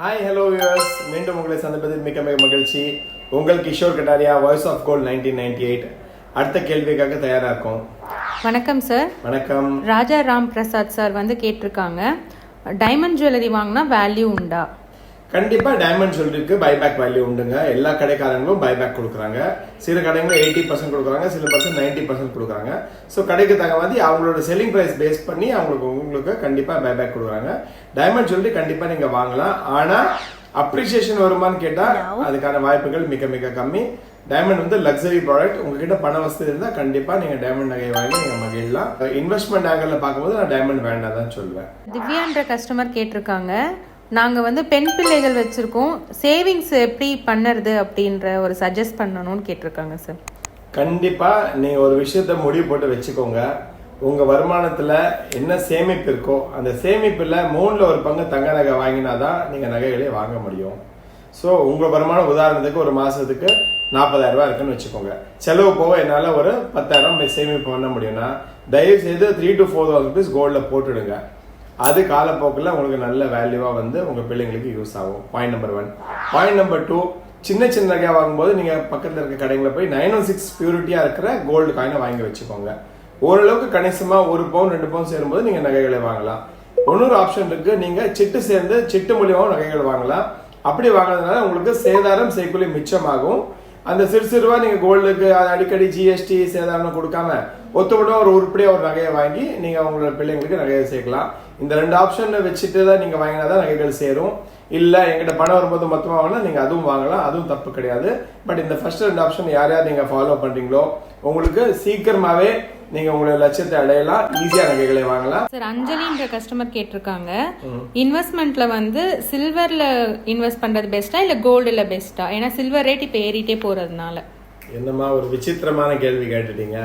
Hi hello viewers மீண்டும் உங்களை சந்திப்பதில் மிக மிக மகிழ்ச்சி. உங்கள் Kishore Kataria voice of gold nineteen ninety eight அடுத்த கேள்விக்காக தயாரா இருக்கும். வணக்கம் சார் வணக்கம். ராஜா ராம் பிரசாத் சார் வந்து கேட்டிருக்காங்க. டைமண்ட் ஜுவல்லரி வாங்கினா வேல்யூ உண்டா? கண்டிப்பாக டைமண்ட் ஜுவல்லரிக்கு பைபேக் வேல்யூ உண்டுங்க. எல்லா கடைக்காரங்களும் பைபேக் கொடுக்குறாங்க. சில கடைங்க எயிட்டி பர்சன்ட் கொடுக்குறாங்க. சில பர்சன்ட் நைன்ட்டி பர்சன்ட் கொடுக்குறாங்க. ஸோ கடைக்கு தகுந்த மாதிரி அவங்களோட செல்லிங் ப்ரைஸ் பேஸ் பண்ணி அவங்களுக்கு உங்களுக்கு கண்டிப்பாக பைபேக் கொடுக்குறாங்க. டைமண்ட் ஜுவல்லரி கண்டிப்பாக நீங்கள் வாங்கலாம். ஆனால் அப்ரிசியேஷன் வருமான்னு கேட்டால் அதுக்கான வாய்ப்புகள் மிக மிக கம்மி. டைமண்ட் வந்து லக்ஸரி ப்ராடக்ட் உங்ககிட்ட பண வசதி இருந்தால் கண்டிப்பாக நீங்கள் டைமண்ட் நகையை வாங்கி நீங்கள் மகிழலாம். இன்வெஸ்ட்மெண்ட் ஆங்கிளில் பார்க்கும்போது நான் டைமண்ட் வேண்டாம் தான் சொல்லுவேன் திவ்யான்ற கஸ்டமர் கேட்டிருக்காங்க. நாங்கள் வந்து பெண் பிள்ளைகள் வச்சுருக்கோம். சேவிங்ஸ் எப்படி பண்ணுறது அப்படின்ற ஒரு சஜஸ்ட் பண்ணணும்னு கேட்டிருக்காங்க சார் கண்டிப்பாக நீங்கள் ஒரு விஷயத்த முடிவு போட்டு வச்சுக்கோங்க. உங்கள் வருமானத்தில் என்ன சேமிப்பு இருக்கோ அந்த சேமிப்பில் மூணில் ஒரு பங்கு தங்க நகை வாங்கினா தான் நீங்கள் நகைகளை வாங்க முடியும். ஸோ உங்கள் வருமானம் உதாரணத்துக்கு ஒரு மாதத்துக்கு நாற்பதாயிரம் ரூபாய் இருக்குன்னு வச்சுக்கோங்க. செலவு போக என்னால் ஒரு பத்தாயிரம் சேமிப்பு பண்ண முடியும்னா தயவு செய்து three to four thousand rupees கோல்டில் போட்டுடுங்க. அது காலப்போக்கில் உங்களுக்கு நல்ல வேல்யூவாக வந்து உங்கள் பிள்ளைங்களுக்கு யூஸ் ஆகும். Point number one point number two சின்ன சின்ன நகையாக வாங்கும்போது நீங்கள் பக்கத்தில் இருக்க கடைகளில் போய் நைன் ஒன் சிக்ஸ் பியூரிட்டியாக இருக்கிற கோல்டு காயினை வாங்கி வச்சுக்கோங்க. ஓரளவுக்கு கணிசமாக ஒரு பவுன் ரெண்டு பவுன் சேரும்போது நீங்கள் நகைகளை வாங்கலாம். இன்னொரு ஆப்ஷன் இருக்கு நீங்க சிட்டு சேர்ந்து சிட்டு மூலியமாகவும் நகைகள் வாங்கலாம். அப்படி வாங்கினதுனால உங்களுக்கு சேதாரம் செய்குலி மிச்சமாகும். அந்த சிறு சிறுவா நீங்க கோல்டுக்கு அடிக்கடி ஜிஎஸ்டி சேதாரம் கொடுக்காம ஒத்துவிட ஒரு உருப்படியா ஒரு நகையை வாங்கி நீங்க உங்களோட பிள்ளைங்களுக்கு நகையை சேர்க்கலாம். இந்த ரெண்டு ஆப்ஷன் வச்சுட்டு தான் நீங்க வாங்கினாதான் நகைகள் சேரும். இல்ல எங்கிட்ட பணம் வரும்போது மொத்தமா வாங்கினா நீங்க அதுவும் வாங்கலாம் அதுவும் தப்பு கிடையாது. பட் இந்த ஃபர்ஸ்ட் ரெண்டு ஆப்ஷன் யார் யார் நீங்க ஃபாலோ பண்றீங்களோ உங்களுக்கு சீக்கிரமாவே நீங்க உங்களோட லட்சியத்தை அடையலாம் ஈஸியா நகைகளை வாங்கலாம். சார் அஞ்சலின்ற கஸ்டமர் கேட்டிருக்காங்க. இன்வெஸ்ட்மெண்ட்ல வந்து சில்வர்ல இன்வெஸ்ட் பண்றது பெஸ்ட்டா இல்ல கோல்டுல பெஸ்ட்டா ஏன்னா சில்வர் ரேட் இப்போ ஏறிட்டே போறதுனால. என்னம்மா ஒரு விசித்திரமான கேள்வி கேட்டுட்டீங்க.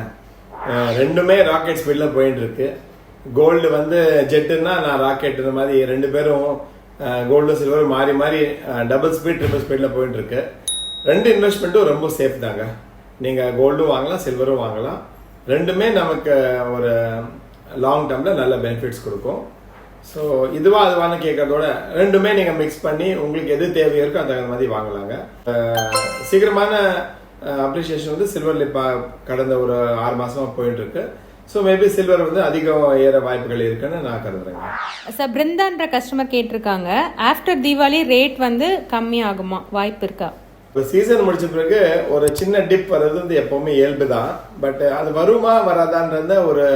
ரெண்டுமே ராக்கெட் ஸ்பீடில் போயிட்டு இருக்கு கோல்டு வந்து ஜெட்டுன்னா நான் ராக்கெட் இந்த மாதிரி ரெண்டு பேரும் கோல்டு சில்வர் மாறி மாறி டபுள் ஸ்பீட் ட்ரிபிள் ஸ்பீடில் போயிட்டு இருக்கு ரெண்டு இன்வெஸ்ட்மெண்ட்டும் ரொம்ப சேஃப் தாங்க. நீங்கள் கோல்டும் வாங்கலாம் சில்வரும் வாங்கலாம். ரெண்டுமே நமக்கு ஒரு லாங் டேர்மில் நல்ல பெனிஃபிட்ஸ் கொடுக்கும். ஸோ இதுவா அதுவான்னு கேட்கறதோட ரெண்டுமே நீங்கள் மிக்ஸ் பண்ணி உங்களுக்கு எது தேவையோ இருக்கோ அந்த மாதிரி வாங்கலாங்க. சீக்கிரமான அப்ரிசியேஷன் வந்து சில்வர்ல இப்போ கடந்த ஒரு ஆறு மாசமா போயிட்டு இருக்கு ஸோ மேபி சில்வர் வந்து அதிகம் ஏற வாய்ப்புகள் இருக்குன்னு நான் கருதுறேங்க. சார் பிருந்தான்ற கஸ்டமர் கேட்டிருக்காங்க. ஆஃப்டர் தீபாவளி ரேட் வந்து கம்மி ஆகுமா வாய்ப்பு இருக்கா? இப்போ சீசன் முடிச்ச பிறகு ஒரு சின்ன டிப் வர்றது வந்து எப்பவுமே இயல்பு தான் பட் அது வருமா வராதான்றத ஒரு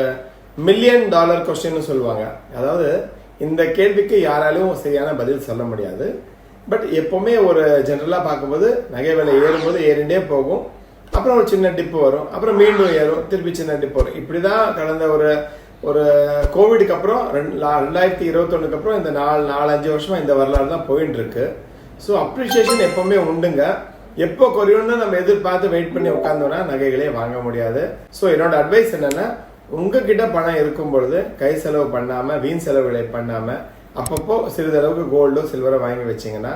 மில்லியன் டாலர் கொஸ்டின் சொல்லுவாங்க. அதாவது இந்த கேள்விக்கு யாராலும் சரியான பதில் சொல்ல முடியாது. பட் எப்போவுமே ஒரு ஜென்ரலாக பார்க்கும்போது நகை விலை ஏறும்போது ஏறிண்டே போகும். அப்புறம் ஒரு சின்ன டிப்பு வரும். அப்புறம் மீண்டும் ஏறும். திருப்பி சின்ன டிப்பு வரும். இப்படி தான் கடந்த ஒரு ஒரு கோவிடுக்கு அப்புறம் ரெண்டு- ரெண்டாயிரத்தி இருபத்தொன்னுக்கு அப்புறம் இந்த நாலு நாலஞ்சு வருஷமாக இந்த வரலாறு தான் போயின்னு இருக்கு ஸோ அப்ரிஷியேஷன் எப்போவுமே உண்டுங்க. எப்போ குறையும்னு நம்ம எதிர்பார்த்து வெயிட் பண்ணி உட்காந்தோம்னா நகைகளே வாங்க முடியாது. ஸோ என்னோட அட்வைஸ் என்னென்னா உங்ககிட்ட பணம் இருக்கும் பொழுது கை செலவு பண்ணாமல் வீண் செலவுகளை பண்ணாமல் அப்பப்போ சிறிதளவுக்கு கோல்டோ சில்வரோ வாங்கி வச்சீங்கன்னா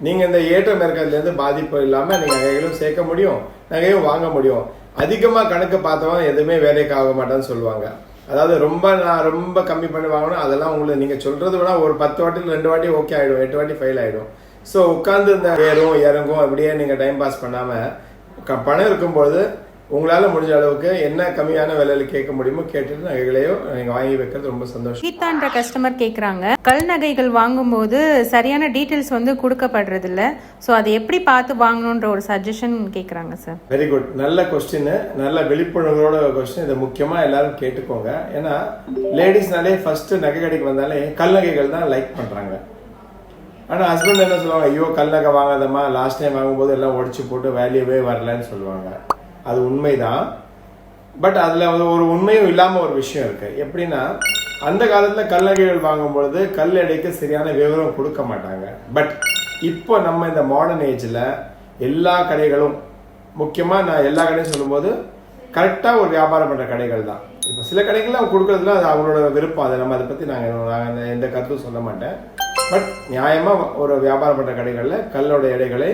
நீங்கள் இந்த ஏற்றம் இறக்கத்துல பாதிப்பு இல்லாமல் நீங்கள் நகைகளும் சேர்க்க முடியும் நகையும் வாங்க முடியும். அதிகமாக கணக்கு பார்த்தவன் எதுவுமே வேலைக்கு ஆக மாட்டான்னு சொல்லுவாங்க. அதாவது ரொம்ப நான் ரொம்ப கம்மி பண்ணி வாங்கணும் அதெல்லாம் உங்களுக்கு நீங்கள் சொல்கிறது விட ஒரு பத்து வாட்டி ரெண்டு வாட்டி ஓகே ஆகிடும் எட்டு வாட்டி ஃபெயில் ஆகிடும் ஸோ உட்காந்து இந்த ஏறும் இறங்கும் அப்படியே நீங்கள் டைம் பாஸ் பண்ணாமல் க- பணம் இருக்கும்பொழுது உங்களால முடிஞ்ச அளவுக்கு என்ன கம்மியான விலையில கேட்க முடியுமோ கேட்டுட்டு நகைகளையும் நீங்க வாங்கி வைக்கிறது ரொம்ப சந்தோஷம். கீதான்ற கஸ்டமர் கேட்குறாங்க கல் நகைகள் வாங்கும்போது சரியான டீட்டெயில்ஸ் வந்து கொடுக்கப்படுறது இல்ல ஸோ அதை எப்படி பார்த்து வாங்கணுன்ற ஒரு சஜஷன் கேட்குறாங்க சார் வெரி குட் நல்ல கொஸ்டின் நல்ல விழிப்புணர்வோட கொஸ்டின் இதை முக்கியமா எல்லாரும் கேட்டுக்கோங்க. ஏன்னா லேடிஸ்னாலே ஃபர்ஸ்ட் நகை கடைக்கு வந்தாலே கல் நகைகள் தான் லைக் பண்றாங்க. ஆனா ஹஸ்பண்ட் என்ன சொல்லுவாங்க? ஐயோ கல் நகை வாங்காதம்மா. லாஸ்ட் டைம் வாங்கும்போது எல்லாம் உடைச்சு போட்டு வேல்யூவே வரலன்னு சொல்லுவாங்க. அது உண்மைதான். பட் அதில் ஒரு உண்மையும் இல்லாமல் ஒரு விஷயம் இருக்கு. எப்படின்னா அந்த காலத்தில் கல் வாங்கும் பொழுது கல் எடைக்கு சரியான விவரம் கொடுக்க மாட்டாங்க. பட் இப்போ நம்ம இந்த மாடர்ன் ஏஜில் எல்லா கடைகளும் முக்கியமாக நான் எல்லா கடையும் சொல்லும்போது கரெக்டாக ஒரு வியாபாரம் பண்ணுற கடைகள் தான். இப்போ சில கடைகளில் அவங்க கொடுக்குறதுல அது அவங்களோட விருப்பம். அதை நம்ம அதை பற்றி நாங்கள் நாங்கள் எந்த கருத்தும் சொல்ல மாட்டேன். பட் நியாயமாக ஒரு வியாபாரம் பண்ணுற கடைகளில் கல்லோட எடைகளை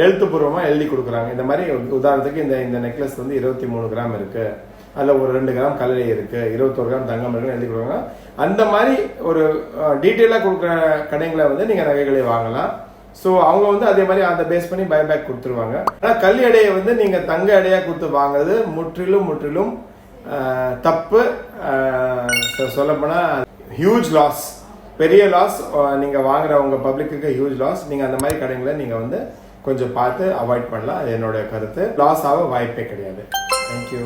எழுத்துப்பூர்வமாக எழுதி கொடுக்குறாங்க. இந்த மாதிரி உதாரணத்துக்கு இந்த இந்த நெக்லஸ் வந்து இருபத்தி மூணு கிராம் இருக்குது அதில் ஒரு ரெண்டு கிராம் கல்லறை இருக்குது இருபத்தோரு கிராம் தங்கம் இருக்குன்னு எழுதி கொடுக்குறாங்க. அந்த மாதிரி ஒரு டீட்டெயிலாக கொடுக்குற கடைங்களை வந்து நீங்கள் நகைகளை வாங்கலாம். ஸோ அவங்க வந்து அதே மாதிரி அதை பேஸ் பண்ணி பைபேக் கொடுத்துருவாங்க. ஆனால் கல் எடையை வந்து நீங்கள் தங்க எடையாக கொடுத்து வாங்குறது முற்றிலும் முற்றிலும் தப்பு. சொல்லப்போனால் ஹியூஜ் லாஸ் பெரிய லாஸ் நீங்கள் வாங்குறவங்க பப்ளிக்கு ஹியூஜ் லாஸ் நீங்கள் அந்த மாதிரி கடைங்களை நீங்கள் வந்து கொஞ்சம் பார்த்து அவாய்ட் பண்ணலாம். என்னோட கருத்து லாஸ் ஆக வாய்ப்பே கிடையாது. தேங்க்யூ